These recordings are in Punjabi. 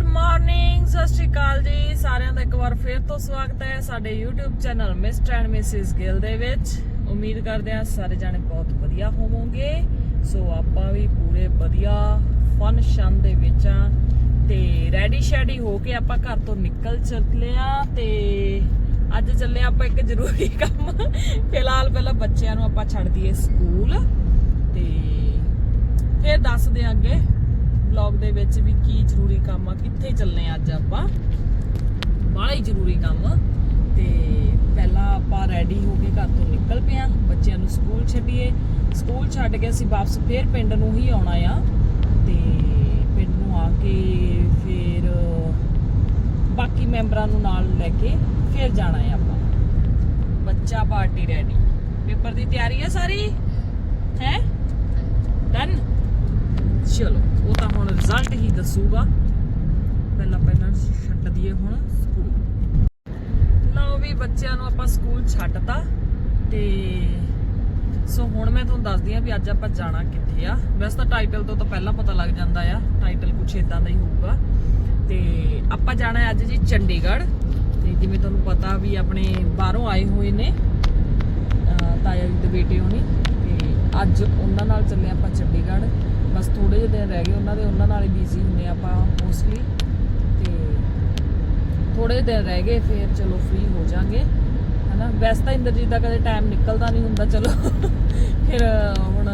ਗੁੱਡ ਮਾਰਨਿੰਗ ਸਤਿ ਸ਼੍ਰੀ ਅਕਾਲ ਜੀ। ਸਾਰਿਆਂ ਦਾ ਇੱਕ ਵਾਰ ਫੇਰ ਤੋਂ ਸਵਾਗਤ ਹੈ ਸਾਡੇ YouTube channel mister and missus Gill ਦੇ ਵਿੱਚ। ਉਮੀਦ ਕਰਦੇ ਹਾਂ ਸਾਰੇ ਜਾਣੇ ਬਹੁਤ ਵਧੀਆ ਹੋਵੋਗੇ। ਸੋ ਆਪਾਂ ਵੀ ਪੂਰੇ ਵਧੀਆ ਫਨ ਸ਼ਨ ਦੇ ਵਿੱਚ ਆ ਤੇ ਰੈਡੀ ਸ਼ੈਡੀ ਹੋ ਕੇ ਆਪਾਂ ਘਰ ਤੋਂ ਨਿਕਲ ਚੱਲੇ ਆ ਤੇ ਅੱਜ ਚੱਲੇ ਆਪਾਂ ਇੱਕ ਜ਼ਰੂਰੀ ਕੰਮ। ਫਿਲਹਾਲ ਪਹਿਲਾਂ ਬੱਚਿਆਂ ਨੂੰ ਆਪਾਂ ਛੱਡ ਦਈਏ ਸਕੂਲ ਤੇ ਫਿਰ ਦੱਸਦੇ ਆ ਅੱਗੇ। ਵਲੌਗ ਦੇ ਵਿੱਚ ਵੀ ਕੀ ਜ਼ਰੂਰੀ ਕੰਮ ਆ, ਕਿੱਥੇ ਚੱਲਨੇ ਅੱਜ ਆਪਾਂ। ਬੜਾ ਹੀ ਜ਼ਰੂਰੀ ਕੰਮ ਤੇ ਪਹਿਲਾਂ ਆਪਾਂ ਰੈਡੀ ਹੋ ਕੇ ਘਰ ਤੋਂ ਨਿਕਲ ਪਿਆ, ਬੱਚਿਆਂ ਨੂੰ ਸਕੂਲ ਛੱਡੀਏ। ਸਕੂਲ ਛੱਡ ਕੇ ਅਸੀਂ ਵਾਪਸ ਫੇਰ ਪਿੰਡ ਨੂੰ ਹੀ ਆਉਣਾ ਆ। ਤੇ ਪਿੰਡ ਨੂੰ ਆ ਕੇ ਫਿਰ ਬਾਕੀ ਮੈਂਬਰਾਂ ਨੂੰ ਨਾਲ ਲੈ ਕੇ ਫਿਰ ਜਾਣਾ ਆ ਆਪਾਂ। ਬੱਚਾ ਪਾਰਟੀ ਰੈਡੀ ਪੇਪਰ ਦੀ ਤਿਆਰੀ ਹੈ ਸਾਰੀ? ਹੈ? ਡਨ ਚਲੋ। ਉਹ ਤਾਂ ਹੁਣ ਰਿਜ਼ਲਟ ਹੀ ਦੱਸੂਗਾ। ਪਹਿਲਾਂ ਪਹਿਲਾਂ ਛੱਡ ਦਈਏ ਹੁਣ ਸਕੂਲ ਲਓ ਵੀ ਬੱਚਿਆਂ ਨੂੰ ਆਪਾਂ ਸਕੂਲ ਛੱਡਤਾ ਤੇ ਸੋ ਹੁਣ ਮੈਂ ਤੁਹਾਨੂੰ ਦੱਸਦੀ ਆ ਵੀ ਅੱਜ ਆਪਾਂ ਜਾਣਾ ਕਿੱਥੇ ਆ। ਵੈਸੇ ਤਾਂ ਟਾਈਟਲ ਤੋਂ ਤਾਂ ਪਹਿਲਾਂ ਪਤਾ ਲੱਗ ਜਾਂਦਾ ਆ ਟਾਈਟਲ ਕੁਛ ਇਦਾਂ ਦਾ ਹੀ ਹੋਊਗਾ। ਤੇ ਆਪਾਂ ਜਾਣਾ ਅੱਜ ਜੀ ਚੰਡੀਗੜ੍ਹ। ਤੇ ਜਿਵੇਂ ਤੁਹਾਨੂੰ ਪਤਾ ਵੀ ਆਪਣੇ ਬਾਹਰੋਂ ਆਏ ਹੋਏ ਨੇ ਤਾਇਆ ਜੀ ਦੇ ਬੇਟੇ ਹੋਣੀ। ਤੇ ਅੱਜ ਉਹਨਾਂ ਨਾਲ ਚੱਲੇ ਆਪਾਂ ਚੰਡੀਗੜ੍ਹ। ਬਸ ਥੋੜੇ ਜਿਹੇ ਦਿਨ ਰਹਿ ਗਏ ਉਹਨਾਂ ਦੇ, ਉਹਨਾਂ ਨਾਲ ਹੀ ਬਿਜ਼ੀ ਹੁੰਦੇ ਆਪਾਂ ਮੋਸਟਲੀ ਤੇ ਥੋੜੇ ਦਿਨ ਰਹਿ ਗਏ, ਫਿਰ ਚਲੋ ਫ੍ਰੀ ਹੋ ਜਾਾਂਗੇ, ਹਨਾ? ਵੈਸੇ ਤਾਂ ਇੰਦਰਜੀਤ ਦਾ ਕਦੇ ਟਾਈਮ ਨਿਕਲਦਾ ਨਹੀਂ ਹੁੰਦਾ, ਚਲੋ। ਫਿਰ ਹੁਣ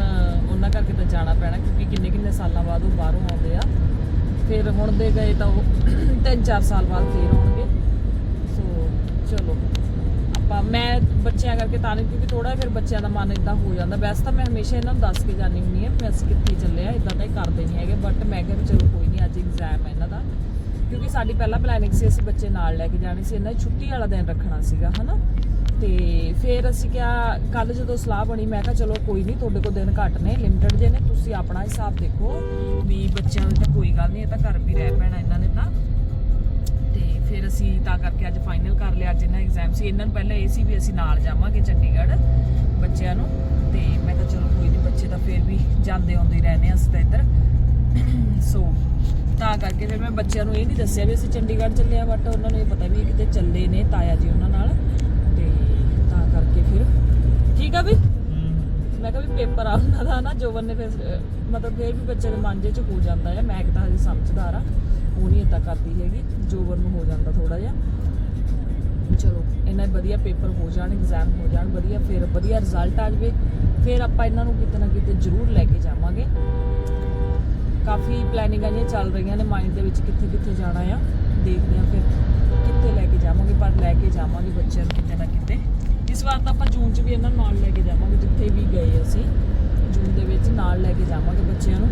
ਉਹਨਾਂ ਕਰਕੇ ਤਾਂ ਜਾਣਾ ਪੈਣਾ, ਕਿਉਂਕਿ ਕਿੰਨੇ ਕਿੰਨੇ ਸਾਲਾਂ ਬਾਅਦ ਉਹ ਬਾਹਰੋਂ ਆਉਂਦੇ ਆ। ਫਿਰ ਹੁਣ ਦੇ ਗਏ ਤਾਂ ਉਹ 3-4 ਸਾਲ ਬਾਅਦ ਫੇਰ ਆਉਣਗੇ। ਸੋ, ਚਲੋ। ਆਪਾਂ, ਮੈਂ ਬੱਚਿਆਂ ਕਰਕੇ ਤਾਂ ਨਹੀਂ, ਕਿਉਂਕਿ ਥੋੜਾ ਫਿਰ ਬੱਚਿਆਂ ਦਾ ਮਨ ਇਦਾਂ ਹੋ ਜਾਂਦਾ। ਵੈਸੇ ਤਾਂ ਮੈਂ ਹਮੇਸ਼ਾ ਇਹਨਾਂ ਨੂੰ ਦੱਸ ਕੇ ਜਾਂਦੀ ਹੁੰਦੀ ਹਾਂ ਵੀ ਅਸੀਂ ਕਿੱਥੇ ਚੱਲੇ ਆ ਇਦਾਂ ਤਾਂ ਹੀ ਕਰਦੇ ਨਹੀਂ ਹੈਗੇ ਬਟ ਮੈਂ ਕਿਹਾ ਵੀ ਚਲੋ ਕੋਈ ਨਹੀਂ, ਅੱਜ ਐਗਜ਼ਾਮ ਹੈ ਇਹਨਾਂ ਦਾ। ਕਿਉਂਕਿ ਸਾਡੀ ਪਹਿਲਾਂ ਪਲੈਨਿੰਗ ਸੀ ਅਸੀਂ ਬੱਚੇ ਨਾਲ ਲੈ ਕੇ ਜਾਣੇ ਸੀ, ਇਹਨਾਂ ਦੀ ਛੁੱਟੀ ਵਾਲਾ ਦਿਨ ਰੱਖਣਾ ਸੀਗਾ, ਹਨਾ? ਤੇ ਫਿਰ ਅਸੀਂ ਕਿਹਾ ਕੱਲ ਜਦੋਂ ਸਲਾਹ ਬਣੀ, ਮੈਂ ਕਿਹਾ ਚਲੋ ਕੋਈ ਨਹੀਂ, ਤੁਹਾਡੇ ਕੋਲ ਦਿਨ ਘੱਟ ਨੇ ਲਿਮਟਿਡ ਜੇ ਨੇ, ਤੁਸੀਂ ਆਪਣਾ ਹਿਸਾਬ ਦੇਖੋ ਵੀ ਬੱਚਿਆਂ ਨੂੰ ਤਾਂ ਕੋਈ ਗੱਲ ਨਹੀਂ, ਇਹ ਤਾਂ ਘਰ ਵੀ ਰਹਿ ਪੈਣਾ ਇਹਨਾਂ ਨੇ ਤਾਂ। ਫਿਰ ਅਸੀਂ ਤਾਂ ਕਰਕੇ ਅੱਜ ਫਾਈਨਲ ਕਰ ਲਿਆ, ਅੱਜ ਇਹਨਾਂ ਐਗਜ਼ਾਮ ਸੀ। ਇਹਨਾਂ ਨੂੰ ਪਹਿਲਾਂ ਇਹ ਸੀ ਵੀ ਅਸੀਂ ਨਾਲ ਜਾਵਾਂਗੇ ਚੰਡੀਗੜ੍ਹ ਬੱਚਿਆਂ ਨੂੰ। ਤੇ ਮੈਂ ਤਾਂ ਚਲੋ ਕੋਈ ਨਹੀਂ ਬੱਚੇ ਤਾਂ ਫਿਰ ਵੀ ਜਾਂਦੇ ਆਉਂਦੇ ਹੀ ਰਹਿੰਦੇ ਆ ਅਸੀਂ ਤਾਂ ਇੱਧਰ। ਸੋ ਤਾਂ ਕਰਕੇ ਫਿਰ ਮੈਂ ਬੱਚਿਆਂ ਨੂੰ ਇਹ ਨਹੀਂ ਦੱਸਿਆ ਵੀ ਅਸੀਂ ਚੰਡੀਗੜ੍ਹ ਚੱਲੇ ਆ ਬਟ ਉਹਨਾਂ ਨੂੰ ਇਹ ਪਤਾ ਵੀ ਕਿਤੇ ਚੱਲੇ ਨੇ ਤਾਇਆ ਜੀ ਉਹਨਾਂ ਨਾਲ। ਤੇ ਤਾਂ ਕਰਕੇ ਫਿਰ ਠੀਕ ਆ ਵੀ? ਮੈਂ ਕਿਹਾ ਵੀ ਪੇਪਰ ਆ ਉਹਨਾਂ ਦਾ ਨਾ, ਜੋਬਨ ਨੇ ਫਿਰ ਮਤਲਬ ਫਿਰ ਵੀ ਬੱਚੇ ਦੇ ਮਨ ਚ ਹੋ ਜਾਂਦਾ ਹੈ ਮੈਂ ਤਾਂ ਹਜੇ ਸਮਝਦਾਰ ਆ। ਇਦਾਂ ਕਰਦੀ ਹੈਗੀ, ਜੋਬਨ ਨੂੰ ਹੋ ਜਾਂਦਾ ਥੋੜਾ ਜਿਹਾ। ਚਲੋ ਇਹਨਾਂ ਵਧੀਆ ਪੇਪਰ ਹੋ ਜਾਣ ਐਗਜ਼ਾਮ ਹੋ ਜਾਣ, ਵਧੀਆ, ਫਿਰ ਵਧੀਆ ਰਿਜ਼ਲਟ ਆ ਜਾਵੇ। ਫਿਰ ਆਪਾਂ ਇਹਨਾਂ ਨੂੰ ਕਿਤੇ ਨਾ ਕਿਤੇ ਜ਼ਰੂਰ ਲੈ ਕੇ ਜਾਵਾਂਗੇ। ਕਾਫੀ ਪਲੈਨਿੰਗਾਂ ਜਿਹੀਆਂ ਚੱਲ ਰਹੀਆਂ ਨੇ ਮਾਈਂਡ ਦੇ ਵਿੱਚ ਕਿੱਥੇ ਕਿੱਥੇ ਜਾਣਾ ਆ, ਦੇਖਦੇ ਆ ਫਿਰ ਕਿੱਥੇ ਲੈ ਕੇ ਜਾਵਾਂਗੇ, ਪਰ ਲੈ ਕੇ ਜਾਵਾਂਗੇ ਬੱਚਿਆਂ ਨੂੰ ਕਿਤੇ ਨਾ ਕਿਤੇ। ਇਸ ਵਾਰ ਤਾਂ ਆਪਾਂ ਜੂਨ 'ਚ ਵੀ ਇਹਨਾਂ ਨੂੰ ਨਾਲ ਲੈ ਕੇ ਜਾਵਾਂਗੇ, ਜਿੱਥੇ ਵੀ ਗਏ ਅਸੀਂ। ਜੂਨ ਦੇ ਵਿੱਚ ਨਾਲ ਲੈ ਕੇ ਜਾਵਾਂਗੇ ਬੱਚਿਆਂ ਨੂੰ,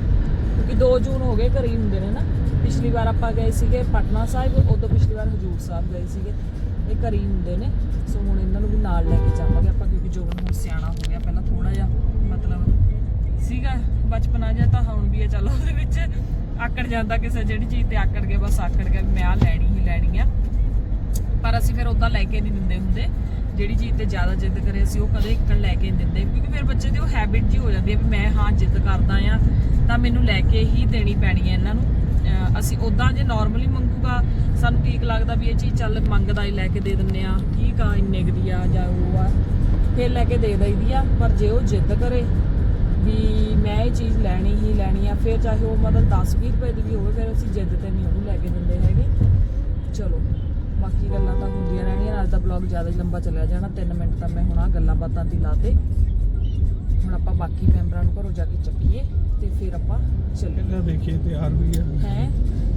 ਕਿਉਂਕਿ 2 ਜੂਨ ਹੋ ਗਏ ਘਰੇ ਹੀ ਹੁੰਦੇ ਨੇ ਨਾ। ਪਿਛਲੀ ਵਾਰ ਆਪਾਂ ਗਏ ਸੀਗੇ ਪਟਨਾ ਸਾਹਿਬ, ਉਦੋਂ ਪਿਛਲੀ ਵਾਰ ਹਜੂਰ ਸਾਹਿਬ ਗਏ ਸੀਗੇ। ਇਹ ਘਰੇ ਹੀ ਹੁੰਦੇ ਨੇ, ਸੋ ਹੁਣ ਇਹਨਾਂ ਨੂੰ ਵੀ ਨਾਲ ਲੈ ਕੇ ਜਾਵਾਂਗੇ ਆਪਾਂ, ਕਿਉਂਕਿ ਜੋਬਨ ਹੁਣ ਸਿਆਣਾ ਹੋ ਗਿਆ, ਪਹਿਲਾਂ ਥੋੜਾ ਜਿਹਾ ਮਤਲਬ ਸੀਗਾ, ਬਚਪਨਾ ਜਿਹਾ ਤਾਂ ਹੁਣ ਵੀ ਹੈ ਚੱਲ ਉਹਦੇ ਵਿੱਚ ਆਕੜ ਜਾਂਦਾ ਕਿਸੇ ਜਿਹੜੀ ਚੀਜ਼ ਤੇ ਆਕੜ ਗਿਆ, ਬਸ ਆਕੜ ਗਿਆ ਮੈਂ ਆ ਲੈਣੀ ਹੀ ਲੈਣੀ ਆ। ਪਰ ਅਸੀਂ ਫਿਰ ਉਦਾਂ ਲੈ ਕੇ ਨਹੀਂ ਦਿੰਦੇ ਹੁੰਦੇ। ਜਿਹੜੀ ਚੀਜ਼ ਤੇ ਜ਼ਿਆਦਾ ਜਿੱਦ ਕਰੇ ਅਸੀਂ ਉਹ ਕਦੇ ਇੱਕਣ ਲੈ ਕੇ ਨਹੀਂ ਦਿੰਦੇ, ਕਿਉਂਕਿ ਫਿਰ ਬੱਚੇ ਦੀ ਉਹ ਹੈਬਿਟ ਜੀ ਹੋ ਜਾਂਦੀ ਹੈ ਵੀ ਮੈਂ ਹਾਂ ਜਿੱਦ ਕਰਦਾ ਆ, ਤਾਂ ਮੈਨੂੰ ਲੈ ਕੇ ਹੀ ਦੇਣੀ ਪੈਣੀ ਹੈ ਇਹਨਾਂ ਨੂੰ। ਅਸੀਂ ਉਦਾਂ ਜੇ ਨਾਰਮਲੀ ਮੰਗੂਗਾ, ਸਾਨੂੰ ਠੀਕ ਲੱਗਦਾ ਵੀ ਇਹ ਚੀਜ਼ ਚੱਲ ਮੰਗਦਾ ਹੀ ਲੈ ਕੇ ਦੇ ਦਿੰਨੇ ਆ ਠੀਕ ਆ ਇੰਨੇ ਕੁ ਦੀ ਆ ਜਾਂ ਉਹ ਆ, ਫਿਰ ਲੈ ਕੇ ਦੇ ਦਈਦੀ ਆ, ਪਰ ਜੇ ਉਹ ਜਿੱਦ ਕਰੇ ਵੀ ਮੈਂ ਇਹ ਚੀਜ਼ ਲੈਣੀ ਹੀ ਲੈਣੀ ਆ, ਫਿਰ ਚਾਹੇ ਉਹ ਮਤਲਬ 10 20 ਰੁਪਏ ਦੀ ਵੀ ਹੋਵੇ, ਫਿਰ ਅਸੀਂ ਜਿੱਦ ਤੇ ਨਹੀਂ ਉਹਨੂੰ ਲੈ ਕੇ ਦਿੰਦੇ ਹੈਗੇ। ਚਲੋ, ਬਾਕੀ ਗੱਲਾਂ ਤਾਂ ਹੁੰਦੀਆਂ ਰਹਿਣੀਆਂ ਅੱਜ ਦਾ ਬਲੌਗ ਜ਼ਿਆਦਾ ਹੀ ਲੰਬਾ ਚੱਲਿਆ ਜਾਣਾ 3 ਮਿੰਟ ਤਾਂ ਮੈਂ ਹੁਣ ਆ ਗੱਲਾਂ ਬਾਤਾਂ ਦੀ ਲਾਤੇ ਹੁਣ ਆਪਾਂ ਬਾਕੀ ਮੈਂਬਰਾਂ ਨੂੰ ਘਰੋਂ ਜਾ ਕੇ ਚੱਕੀਏ। ਤੇ ਫਿਰ ਆਪਾਂ ਚੱਲੀਏ। ਕਿੰਨਾ ਦੇਖੀਏ ਤਿਆਰ ਵੀ ਹੈ। ਹੈ?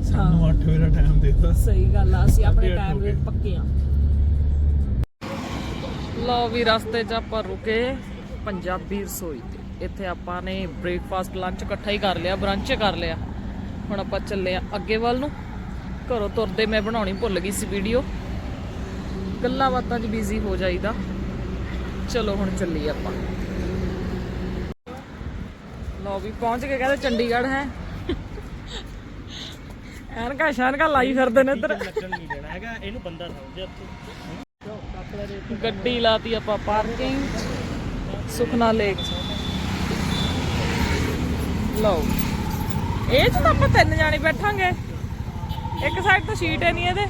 ਸਾਨੂੰ 8 ਵਜੇ ਦਾ ਟਾਈਮ ਦਿੱਤਾ। ਸਹੀ ਗੱਲ ਆ ਅਸੀਂ ਆਪਣੇ ਟਾਈਮ ਦੇ। ਪੱਕੇ ਆ। ਲਓ ਵੀ ਰਸਤੇ 'ਚ ਆਪਾਂ ਰੁਕੇ ਪੰਜਾਬੀ ਰਸੋਈ ਤੇ। ਇੱਥੇ ਆਪਾਂ ਨੇ ਬ੍ਰੇਕਫਾਸਟ ਲੰਚ ਇਕੱਠਾ ਹੀ ਕਰ ਲਿਆ ਬ੍ਰੰਚ ਕਰ ਲਿਆ। ਹੁਣ ਆਪਾਂ ਚੱਲੇ ਆ ਅੱਗੇ ਵੱਲ ਨੂੰ। ਘਰੋਂ ਤੁਰਦੇ ਮੈਂ ਬਣਾਉਣੀ ਭੁੱਲ ਗਈ ਸੀ ਵੀਡੀਓ ਗੱਲਾਂ ਬਾਤਾਂ 'ਚ ਬਿਜ਼ੀ ਹੋ ਜਾਈਦਾ। ਚਲੋ ਹੁਣ ਚੱਲੀਏ ਆਪਾਂ। ਲਓ ਵੀ ਪਹੁੰਚ ਕੇ ਕਹਿੰਦੇ ਚੰਡੀਗੜ੍ਹ ਹੈ। ਐਨਕਾ ਸ਼ਾਨਕਾ ਲਾਈ ਫਿਰਦੇ ਨੇ ਇੱਧਰ। ਲੱਗਣ ਨਹੀਂ ਦੇਣਾ ਹੈਗਾ ਇਹਨੂੰ ਬੰਦਾ ਸਮਝਿਆ ਤੂੰ ਗੱਡੀ ਲਾਤੀ ਆਪਾਂ ਪਾਰਕਿੰਗ ਸੁਖਨਾ ਲੇਕ ਲਓ। ਇਹ ਚ ਤਾਂ ਆਪਾਂ ਤਿੰਨ ਜਾਣੇ ਬੈਠਾਂਗੇ। ਇੱਕ ਸਾਈਡ ਤੋਂ ਸ਼ੀਟ ਹੈ ਨਹੀਂ ਇਹਦੇ।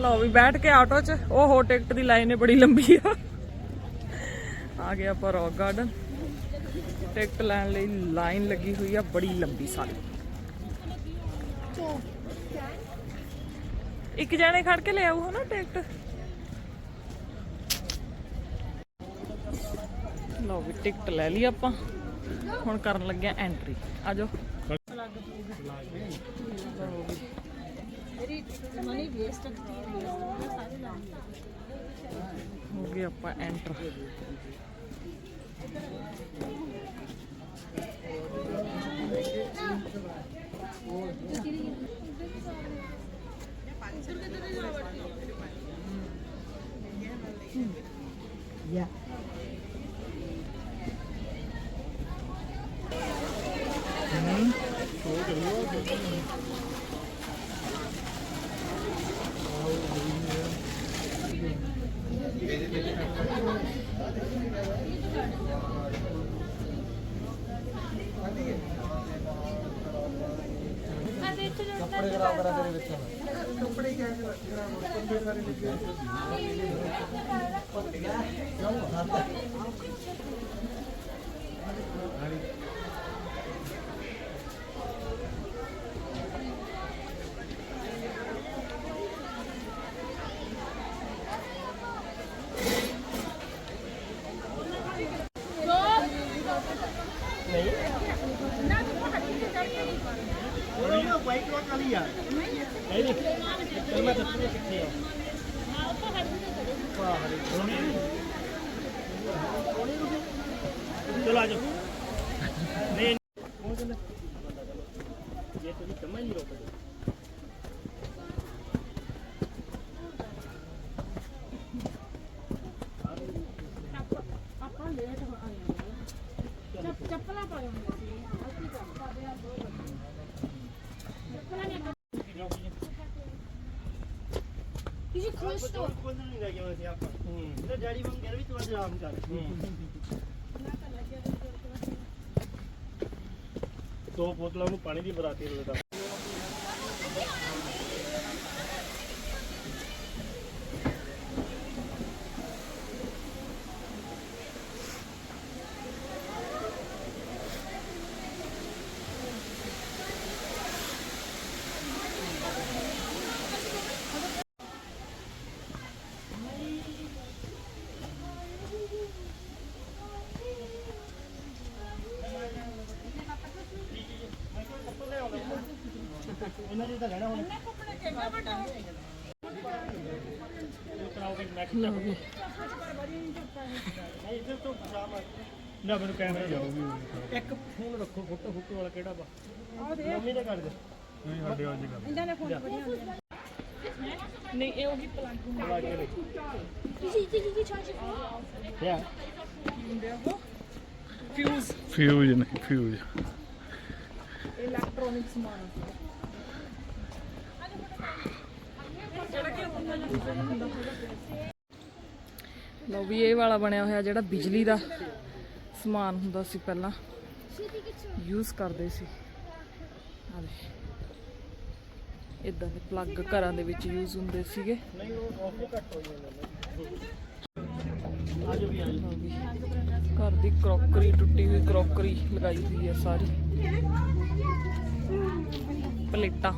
ਲਓ ਵੀ ਬੈਠ ਕੇ ਆਟੋ 'ਚ। ਉਹ ਹੋ ਟਿਕਟ ਦੀ ਲਾਈਨ ਹੈ ਬੜੀ ਲੰਬੀ ਆ। ਆ ਗਿਆ ਆਪਾਂ ਰੌਕ ਗਾਰਡਨ ਟਿਕਟ ਲੈਣ ਲਈ ਲਾਈਨ ਲੱਗੀ ਹੋਈ ਆ ਬੜੀ ਲੰਬੀ ਸਾਰੀ। ਇੱਕ ਜਣੇ ਖੜ ਕੇ ਲੈ ਆਊ ਹਨਾ ਟਿਕਟ? ਲਓ ਵੀ ਟਿਕਟ ਲੈ ਲਈ ਆਪਾਂ। ਹੁਣ ਕਰਨ ਲੱਗਿਆ ਐਂਟਰੀ ਆ ਜਾਓ। ਹੋ ਗਏ ਆਪਾਂ ਐਂਟਰ ਚਲੋ 頑張った。ਤੋਂ ਕੋਈ ਨਹੀਂ ਲੈ ਕੇ ਆਉਂਦੇ ਸੀ ਆਪਾਂ। ਹੂੰ। ਇਹਦਾ ਡੈਡੀ ਮੰਗ ਕਹਿੰਦਾ ਵੀ ਤੂੰ ਅੱਜ ਆਰਾਮ ਕਰ। ਦੋ ਬੋਤਲਾਂ ਨੂੰ ਪਾਣੀ ਦੀ ਬਰਾਤੀ ਲੈਦਾ ਇਹਨਾਂ ਦੀ। ਤਾਂ ਲਓ ਵੀ ਨਾ ਮੈਨੂੰ ਕੈਮਰਾ ਜਾਊਗੀ ਇੱਕ ਫੋਨ ਰੱਖੋ ਫੋਟੋ ਫੋਟੋ ਵਾਲਾ ਕਿਹੜਾ ਵਾ? ਮੰਮੀ ਦਾ ਕਰ ਦੇ। ਨਹੀਂ ਸਾਡੇ ਵਾਲੀ ਗੱਲ ਨਹੀਂ ਇਹ ਉਹੀ ਪਲੰਗ ਲਾ ਕੇ ਲੈ। ਕਿਸੇ ਕਿਸੇ ਦੀ ਚਾਰਜ ਯਾ ਫਿਊਜ਼ ਫਿਊਜ਼ ਨਹੀਂ ਫਿਊਜ਼ ਇਲੈਕਟ੍ਰੋਨਿਕ ਸਮਾਨ। ਲਓ ਵੀ ਇਹ ਵਾਲਾ ਬਣਿਆ ਹੋਇਆ ਜਿਹੜਾ ਬਿਜਲੀ ਦਾ ਸਮਾਨ ਹੁੰਦਾ ਸੀ ਪਹਿਲਾਂ। ਯੂਜ਼ ਕਰਦੇ ਸੀ। ਆ ਦੇ ਇਦਾਂ ਦੇ ਪਲੱਗ ਘਰਾਂ ਦੇ ਵਿੱਚ ਯੂਜ਼ ਹੁੰਦੇ ਸੀਗੇ। ਨਹੀਂ ਉਹ ਆਫ ਘੱਟ ਹੋ ਜਾਂਦਾ ਆ ਵੀ ਆ ਘਰ ਦੀ ਕਰੋਕਰੀ ਟੁੱਟੀ ਹੋਈ ਕਰੋਕਰੀ ਲਗਾਈ ਹੋਈ ਹੈ ਸਾਰੀ। ਪਲੇਟਾਂ।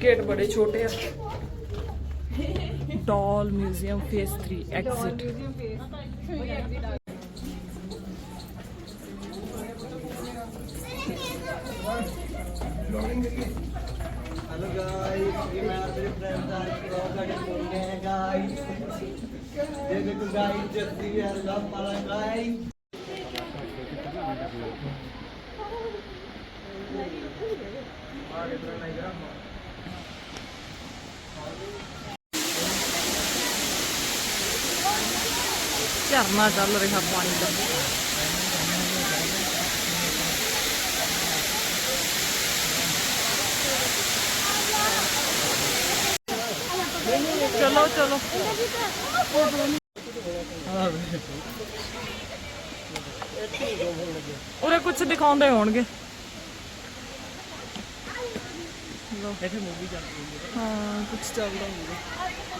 गेट बड़े छोटे हैं। Doll museum phase three exit hello guys ये मैं आज ब्लॉग का हैं गाइस ये देखो गाइस लव गाइस ਝਰਨਾ ਚੱਲ ਰਿਹਾ ਪਾਣੀ ਦਾ। ਚਲੋ ਚਲੋ। ਉਰੇ ਕੁਝ ਦਿਖਾਉਂਦੇ ਹੋਣਗੇ। ਇੱਥੇ ਮੂਵੀ ਚੱਲ ਰਹੀ ਹੈ ਹਾਂ ਕੁਝ ਚੱਲਦਾ ਹੋਊਗਾ।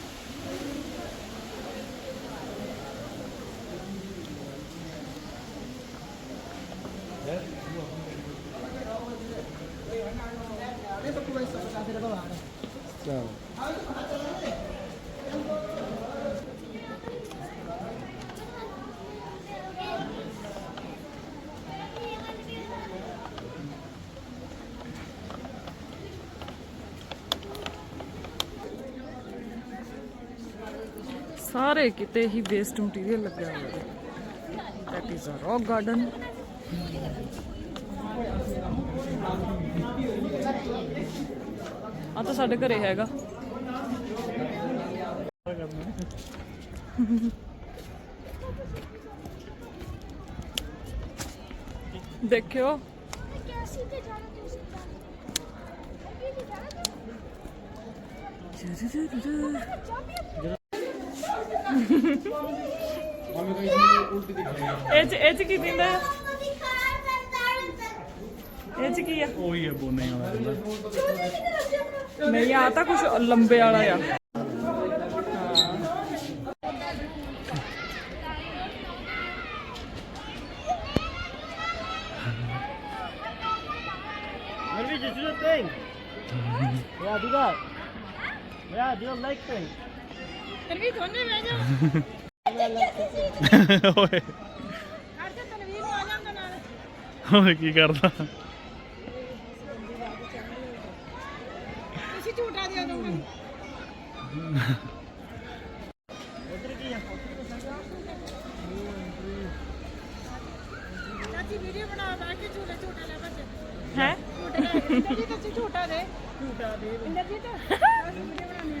ਸਾਰੇ ਕਿਤੇ ਹੀ ਵੇਸਟ ਮਟੀਰੀਅਲ ਲੱਗਿਆ ਹੋਇਆ ਹੈ that is a rock garden ਆ ਤਾਂ ਸਾਡੇ ਘਰੇ ਹੈਗਾ ਦੇਖਿਓ ਇਹ ਚ ਇਹ ਚ ਕੀ ਦਿੰਦਾ ਇਹ ਚ ਕੀ ਆ ਉਹੀ ਹੈ ਬੋਨੇ ਵਾਲਾ ਦਿੰਦਾ ਨਹੀਂ ਆ ਤਾਂ ਕੁਝ ਲੰਬੇ ਵਾਲਾ ਆ Maybe just do the thing. Yeah, do that. Yeah, do the leg thing. Maybe don't do that. ਓਏ। ਅੱਜ ਤਨਵੀਰ ਨੂੰ ਆ ਜਾਂਦਾ ਨਾਲ ਹੋਰ ਕੀ ਕਰਦਾ ਤੁਸੀਂ ਝੂਟਾ ਦਿਓ ਦੋ ਵੀਡੀਓ ਬਣਾ ਬਾ ਕੇ ਝੂਲੇ ਝੂਟਾ ਲੈ ਬੱਚੇ। ਹੈ? ਝੂਟਾ ਲੈ ਤੁਸੀਂ ਝੂਟਾ ਦੇ। ਝੂਟਾ ਦੇ। ਇੰਦਰਜੀਤ ਵੀਡੀਓ ਬਣਾਉਣੀ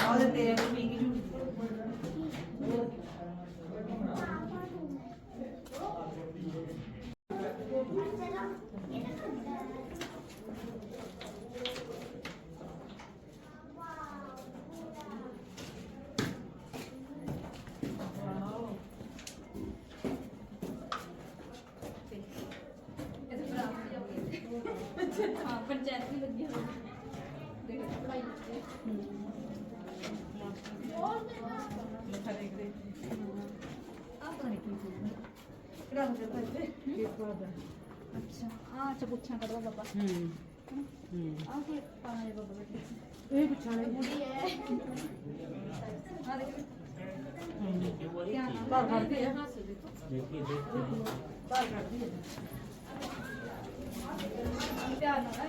ਆਹ ਤੇ ਤੇਰੇ ਕੋਲ ਮਹਿੰਗੀ ਜੂ ਪੁੱਛਾਂ ਕਰਦਾ ਬਾਬਾ। ਹੂੰ ਹੂੰ। ਆਹ ਕੋਈ ਪਾਣਾ ਦੇ ਬਾਬਾ ਬੈਠੇ। ਇਹ ਪੁੱਛਾਂ ਲੈ। ਬੁੜੀ ਹੈ ਆ ਦੇਖ। ਧਿਆਨ ਨਾਲ। ਬਾਹਰ ਕੱਢਦੀ ਹੈ ਦੇਖੀ ਦੇਖੀ। ਬਾਹਰ ਕੱਢਦੀ ਹੈ ਧਿਆਨ ਨਾਲ।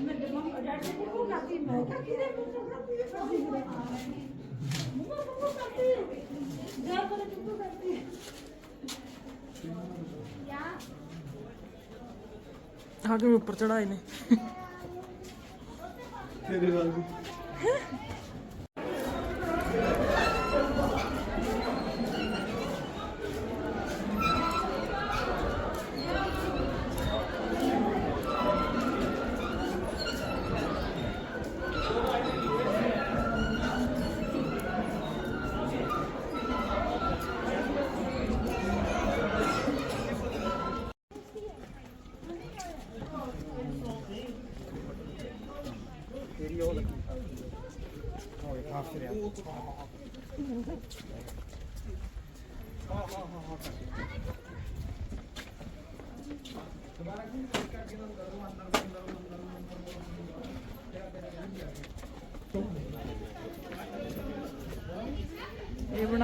ਮੈਂ ਜਦੋਂ ਮੈਂ ਡਰ ਕੇ ਦੇਖੂ ਕਰਦੀ ਮੈਂ ਕਿਹਾ ਕਿਹਦੇ ਮੂੰਹ ਤੋਂ ਕਰਦੀ ਹੈ ਕਰਦੀ ਹੈ ਮੂੰਹ ਤੋਂ ਕਰਦੀ ਹੈ ਜਾ ਕਰ ਚੁੱਪ ਕਰਦੀ ਯਾ ਹਾਂ ਕਿ ਉੱਪਰ ਚੜਾਏ ਨੇ? ਤੇਰੇ ਵਾਂਗੂ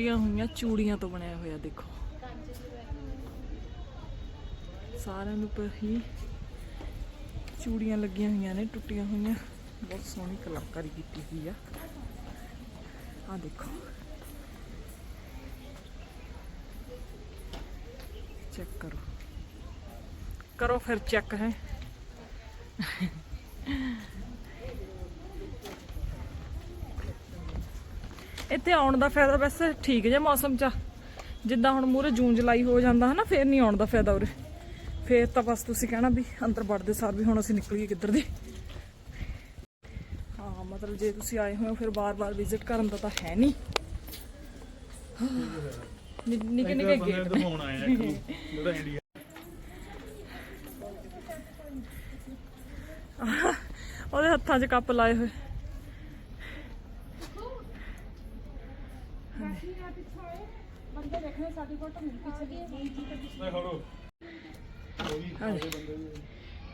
ਟੁੱਟੀਆਂ ਹੋਈਆਂ ਚੂੜੀਆਂ ਤੋਂ ਬਣਾਇਆ ਹੋਇਆ, ਦੇਖੋ। ਸਾਰਿਆਂ ਨੂੰ ਉੱਪਰ ਹੀ ਚੂੜੀਆਂ ਲੱਗੀਆਂ ਹੋਈਆਂ ਨੇ, ਟੁੱਟੀਆਂ ਹੋਈਆਂ। ਬਹੁਤ ਸੋਹਣੀ ਕਲਾਕਾਰੀ ਕੀਤੀ ਹੋਈ ਆ। ਆ ਦੇਖੋ। ਚੈੱਕ ਕਰੋ। ਕਰੋ ਫਿਰ ਚੈੱਕ ਹੈ। ਇੱਥੇ ਆਉਣ ਦਾ ਫਾਇਦਾ ਵੈਸੇ ਠੀਕ ਜੇ ਮੌਸਮ ਚ। ਜਿੱਦਾਂ ਹੁਣ ਮੂਰੇ ਜੂਨ ਜੁਲਾਈ ਹੋ ਜਾਂਦਾ ਹਨਾ ਫੇਰ ਨਹੀਂ ਆਉਣ ਦਾ ਫਾਇਦਾ ਉਰੇ। ਫੇਰ ਤਾਂ ਬਸ ਤੁਸੀਂ ਕਹਿਣਾ ਵੀ ਅੰਦਰ ਵੜਦੇ ਸਾਰ ਵੀ ਹੁਣ ਅਸੀਂ ਨਿਕਲੀਏ ਕਿੱਧਰ ਦੀ। ਹਾਂ ਮਤਲਬ ਜੇ ਤੁਸੀਂ ਆਏ ਹੋਏ ਹੋ ਫਿਰ ਬਾਰ-ਬਾਰ ਵਿਜ਼ਿਟ ਕਰਨ ਦਾ ਤਾਂ ਹੈ ਨਹੀਂ। ਨਿੱਕੇ ਨਿੱਕੇ ਗੇਟ ਨੇ ਦਿਖਾਉਣ ਆਇਆ ਇੱਕ ਨੂੰ, ਜਿਹੜਾ ਇੰਡੀਆ ਉਹਦੇ ਹੱਥਾਂ 'ਚ ਕੱਪ ਲਾਏ ਹੋਏ। ਬੰਦੇ ਦੇਖਣੇ ਸਾਡੀ ਫੋਟੋ ਮਿਲ ਪਿੱਛੇ ਹੜੋ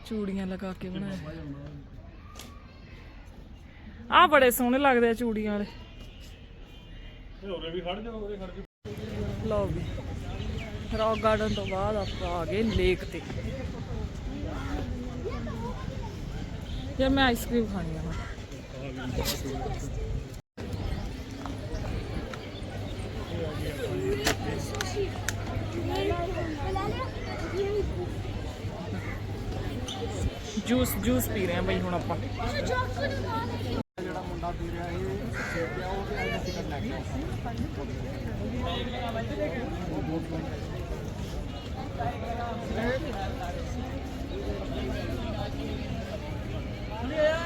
ਚੂੜੀਆਂ ਲਗਾ ਕੇ ਬਣਾਏ। ਆ ਬੜੇ ਸੋਹਣੇ ਲੱਗਦੇ ਆ ਚੂੜੀਆਂ ਵਾਲੇ। ਇਹ ਹੋਰੇ ਵੀ ਖੜ ਜਾਓ ਹੋਰੇ ਖੜ ਜਾਓ ਲਓ ਵੀ, ਰੌਕ ਗਾਰਡਨ ਤੋਂ ਬਾਅਦ ਆਪਾਂ ਆ ਗਏ ਲੇਕ ਤੇ। ਯਾਰ ਮੈਂ ਆਈਸਕ੍ਰੀਮ ਖਾਣੀ ਆ ਹੁਣ ਜੂਸ ਜੂਸ ਪੀ ਰਹੇ ਹਾਂ ਬਈ ਹੁਣ ਆਪਾਂ। ਜਿਹੜਾ ਮੁੰਡਾ ਪੀ ਰਿਹਾ ਇਹ ਸੇਬ ਆ ਉਹ ਤੇ ਅੱਜ ਟਿਕਟ ਲੈ ਕੇ ਆਇਆ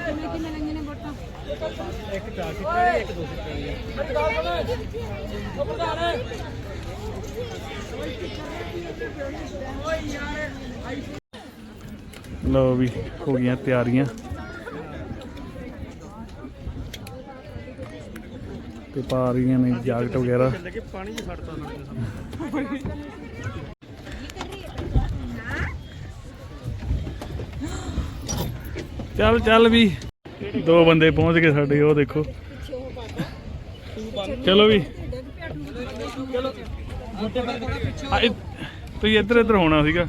ਕਿੰਨੇ ਇੱਕ ਚਾਰ ਸੀਟਾਂ ਇੱਕ ਦੋ ਸੀਟਾਂ ਵਾਲੀ ਲਓ ਵੀ, ਹੋ ਗਈਆਂ ਤਿਆਰੀਆਂ। ਤੇ ਪਾ ਰਹੀਆਂ ਨੇ ਜਾਕਟ ਵਗੈਰਾ। ਪਾਣੀ ਚ ਫੜਤਾ ਚੱਲ ਚੱਲ ਵੀ। ਦੋ ਬੰਦੇ ਪਹੁੰਚ ਗਏ ਸਾਡੇ, ਉਹ ਦੇਖੋ। ਚਲੋ ਵੀ। ਆ, ਇਹ- ਤੁਸੀਂ ਇੱਧਰ ਇੱਧਰ ਹੋਣਾ ਸੀਗਾ।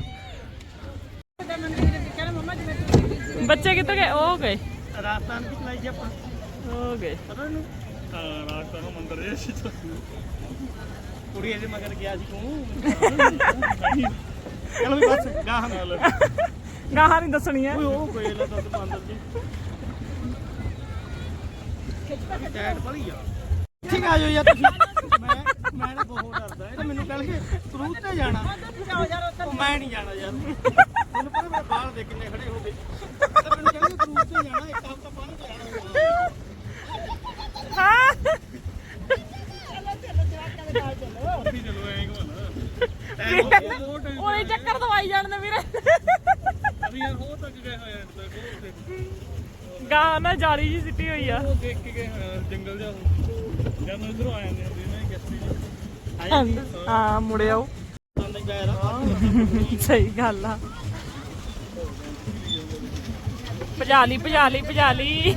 ਬੱਚੇ ਕਿੱਥੇ ਗਏ? ਉਹ ਗਏ। ਰਾਜਸਥਾਨ ਦੀ ਚਲਾਈ ਜੀ ਆਪਾਂ। ਉਹ ਗਏ। ਨੂੰ। ਹਾਂ ਰਾਜਸਥਾਨ ਮੰਦਰ ਇਹ ਸੀ ਕੁੜੀ ਇਹਦੇ ਮਗਰ ਗਿਆ ਸੀ ਤੂੰ। ਚਲੋ ਵੀ ਬਸ ਗਾਹਾਂ ਨਾਲ। ਗਾਹਾਂ ਨਹੀਂ ਦੱਸਣੀ ਹੈ ਓਏ ਉਹ ਕੋਈ ਲਾ ਦੁੱਧ ਮੰਦਰ ਜੀ ਟੈਟ ਭਲੀ ਆ। ਠੀਕ ਆ ਜਾਓ ਯਾਰ ਤੁਸੀਂ? ਮੈਂ ਮੈਂ ਤਾਂ ਬਹੁਤ ਡਰਦਾ ਇਹ ਤਾਂ ਮੈਨੂੰ ਕਹਿਣਗੇ ਕਰੂਜ਼ ਤੇ ਜਾਣਾ। ਉਹ ਮੈਂ ਨਹੀਂ ਜਾਣਾ ਯਾਰ। ਮੈਨੂੰ ਪਤਾ ਮੇਰੇ ਬਾਲ ਦੇ ਕਿੰਨੇ ਖੜੇ ਹੋ ਗਏ। ਤਾਂ ਮੈਨੂੰ ਕਹਿੰਦੇ ਕਰੂਜ਼ ਤੇ ਜਾਣਾ ਇੱਕ ਹਫ਼ਤਾ ਪਾਣੀ ਤੇ ਜਾਣਾ ਚਲੋ ਐਂ ਘੁੰਮਣਾ ਉਹਨੇ ਚੱਕਰ ਦਵਾਈ ਜਾਣਦੇ ਵੀਰੇ। ਅਭੀ ਯਾਰ ਹੋ ਤੱਕ ਗਏ ਹੋਏ ਐਂਡ ਤੱਕ ਉਹ ਦੇਖ- ਗਾਂ ਨਾ ਜਾਲੀ ਜੀ ਸਿੱਟੀ ਹੋਈ ਆ। ਉਹ ਦੇਖ ਕੇ ਗਏ ਹੋਏ ਆ, ਜੰਗਲ ਉਹ। ਜਦ ਨੂੰ ਇਧਰੋਂ ਆ ਜਾਂਦੇ ਹੁੰਦੇ ਨੇ ਹਾਂ ਮੁੜੇ ਆਓ ਨਹੀਂ ਗਿਆ ਯਾਰ ਸਹੀ ਗੱਲ ਆ ਭਜਾਲੀ ਭਜਾਲੀ ਭਜਾਲੀ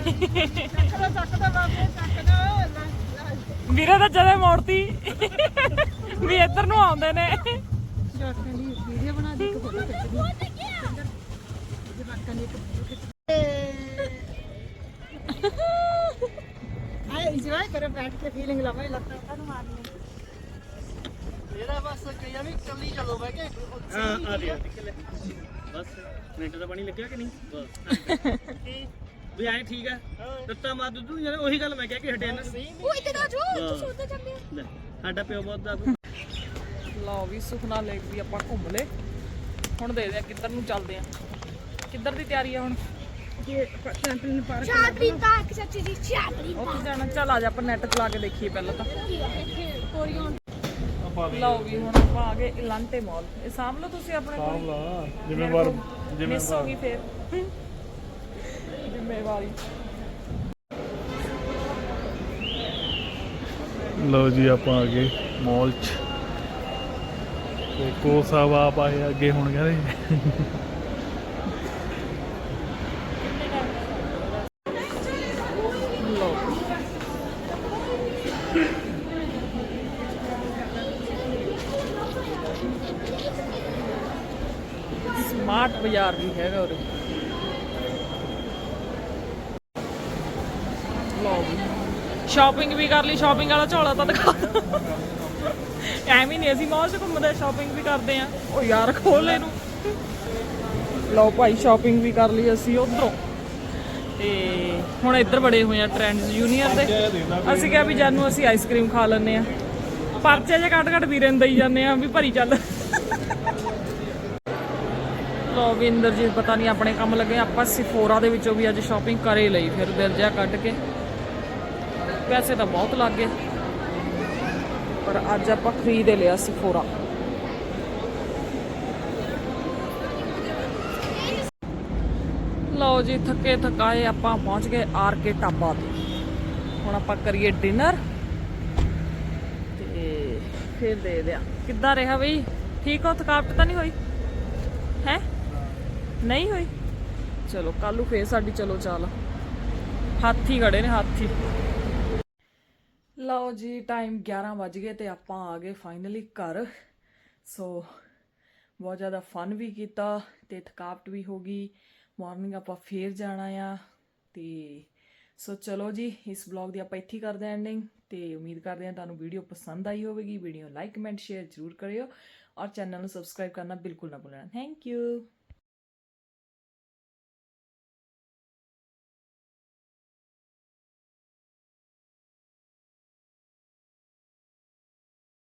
ਵੀਰੇ ਤਾਂ ਜਦੇ ਮੋੜਤੀ, ਵੀ ਇੱਧਰ ਨੂੰ ਆਉਂਦੇ ਨੇ। ਜਵਾਕਾਂ ਦੀ ਵੀਡੀਓ ਬਣਾ ਦੇ ਇੱਕ ਫੋਟੋ ਖਿੱਚ ਜਵਾਕਾਂ ਦੀ ਇੱਕ ਫੋਟੋ ਖਿੱਚ ਆਏ ਇੰਜੋਏ ਕਰੋ, ਬੈਠ ਕੇ ਫੀਲਿੰਗ ਲਵੋ ਲੱਤਾਂ ਤੁਹਾਨੂੰ ਮਾਰਨੀ ਇਹਦਾ ਬਸ ਕਈਆਂ ਵੀ ਚੱਲੀ ਚੱਲੋ ਬੈ ਕੇ। ਹਾਂ ਆ ਰਿਹਾ ਬਸ ਮਿੰਟ ਦਾ ਪਾਣੀ ਲੱਗਿਆ ਕਿ ਨਹੀਂ? ਬਸ। ਵੀ ਐ ਠੀਕ ਹੈ ਦਿੱਤਾ ਮਾ ਦੁੱਧ ਨੂੰ ਜਾਣੇ ਉਹੀ ਗੱਲ ਮੈਂ ਕਹਿ ਕੇ ਹਟਿਆ ਨਾ। ਉਹ ਇੱਥੇ ਦਾ ਜੋ ਤੁਸੀਂ ਉੱਤੇ ਚੱਲੇ ਲੈ, ਸਾਡਾ ਪਿਓ ਬਹੁਤ ਦਾ ਲਓ ਵੀ ਸੁਖਨਾ ਲੇਕ ਵੀ ਆਪਾਂ ਘੁੰਮ ਲਏ। ਹੁਣ ਦੇ ਦੇ ਕਿੱਧਰ ਨੂੰ ਚੱਲਦੇ ਆ। ਕਿੱਧਰ ਦੀ ਤਿਆਰੀ ਆ ਹੁਣ? ਚਾਪਰੀ ਤਾਂ। ਇੱਕ ਸੱਚੀ ਜੀ ਚਾਪਰੀ ਉੱਥੇ ਜਾਣਾ? ਚੱਲ ਆ ਜਾ ਆਪਾਂ ਨੈਟ ਚਲਾ ਕੇ ਦੇਖੀਏ ਪਹਿਲਾਂ ਤਾਂ। ਲਓ ਵੀ ਹੁਣ ਆਪਾਂ ਆ ਗਏ ਇਲਾਂਟੇ ਮਾਲ। ਇਹ ਸਾਂਭ ਲਓ ਤੁਸੀਂ ਆਪਣੇ ਕੋਲ ਲਾ ਜ਼ਿੰਮੇਵਾਰ ਮਿਸ ਹੋ ਗਈ ਫੇਰ। ਜ਼ਿੰਮੇਵਾਰੀ। ਲਓ ਜੀ ਆਪਾਂ ਆ ਗਏ ਮਾਲ 'ਚ। ਤੇ ਕੋ ਸਾਹਿਬ ਆਪ ਆਏ ਅੱਗੇ ਹੁਣ ਕਹਿੰਦੇ ਲਓ ਸਮਾਰਟ ਬਾਜ਼ਾਰ ਵੀ ਹੈਗਾ ਉਰੇ ਲਓ ਸ਼ਾਪਿੰਗ ਵੀ ਕਰ ਲਈ ਸ਼ਾਪਿੰਗ ਵਾਲਾ ਝੋਲਾ ਤਾਂ ਦਿਖਾ ਐਵੇਂ ਨਹੀਂ, ਅਸੀਂ ਮਾਲ 'ਚ ਘੁੰਮਦੇ ਸ਼ਾਪਿੰਗ ਵੀ ਕਰਦੇ ਆ ਉਹ ਯਾਰ ਖੋਲ ਇਹਨੂੰ। ਲਓ ਭਾਈ ਸ਼ਾਪਿੰਗ ਵੀ ਕਰ ਲਈ ਅਸੀਂ ਉਧਰੋਂ। ਤੇ ਹੁਣ ਇੱਧਰ ਬੜੇ ਹੋਏ ਆ ਟ੍ਰੈਂਡਸ ਯੂਨੀਅਨ ਦੇ। ਅਸੀਂ ਕਿਹਾ ਵੀ ਜਾਨੂੰ ਅਸੀਂ ਆਈਸਕ੍ਰੀਮ ਖਾ ਲੈਂਦੇ ਆ ਪਰਚੇ ਜੇ ਕੱਟ ਕੱਟ ਵੀਰੇ ਨੂੰ ਦਈ ਜਾਂਦੇ ਆ ਵੀ ਭਰੀ ਚੱਲ। ਲੋ ਵੀ ਇੰਦਰਜੀਤ ਪਤਾ ਨਹੀਂ ਆਪਣੇ ਕੰਮ ਲੱਗੇ, ਆਪਾਂ ਸਿਫੋਰਾ ਦੇ ਵਿੱਚੋਂ ਵੀ ਅੱਜ ਸ਼ਾਪਿੰਗ ਹੀ ਲਈ, ਫਿਰ ਦਿਲ ਜਿਹਾ ਕੱਢ ਕੇ। ਪੈਸੇ ਤਾਂ ਬਹੁਤ ਲੱਗ ਗਏ। ਪਰ ਅੱਜ ਆਪਾਂ ਖਰੀਦ ਹੀ ਲਿਆ ਸਿਫੋਰਾ ਲਓ ਜੀ, ਥੱਕੇ ਥਕਾਏ ਆਪਾਂ ਪਹੁੰਚ ਗਏ ਆਰ ਕੇ ਢਾਬਾ ਤੇ। ਹੁਣ ਆਪਾਂ ਕਰੀਏ ਡਿਨਰ ਤੇ ਫਿਰ ਦੇ ਦਿਆਂ ਕਿੱਦਾਂ ਰਿਹਾ ਬਈ? ਠੀਕ ਹੋ? ਥਕਾਵਟ ਤਾਂ ਨਹੀਂ ਹੋਈ? ਹੈ? ਨਹੀਂ ਹੋਈ? ਚਲੋ ਕੱਲ ਨੂੰ ਫੇਰ ਸਾਡੀ, ਚਲੋ ਚਾਲ। ਹਾਥੀ ਖੜੇ ਨੇ, ਹਾਥੀ। ਲਓ ਜੀ ਟਾਈਮ 11 ਵੱਜ ਗਏ ਤੇ ਆਪਾਂ ਆ ਗਏ ਫਾਈਨਲੀ ਘਰ। ਸੋ ਬਹੁਤ ਜ਼ਿਆਦਾ ਫਨ ਵੀ ਕੀਤਾ ਤੇ ਥਕਾਵਟ ਵੀ ਹੋ ਗਈ। ਮਾਰਨਿੰਗ ਆਪਾਂ ਫੇਰ ਜਾਣਾ ਆ ਤੇ ਸੋ ਚਲੋ ਜੀ, ਇਸ ਵਲੌਗ ਦੀ ਆਪਾਂ ਇੱਥੇ ਕਰਦੇ ਹਾਂ ਐਂਡਿੰਗ ਤੇ ਉਮੀਦ ਕਰਦੇ ਹਾਂ ਤੁਹਾਨੂੰ ਵੀਡੀਓ ਪਸੰਦ ਆਈ ਹੋਵੇਗੀ। ਵੀਡੀਓ ਲਾਈਕ ਕਮੈਂਟ ਸ਼ੇਅਰ ਜ਼ਰੂਰ ਕਰਿਓ ਔਰ ਚੈਨਲ ਨੂੰ ਸਬਸਕ੍ਰਾਈਬ ਕਰਨਾ ਬਿਲਕੁਲ ਨਾ ਭੁੱਲਣਾ। Thank you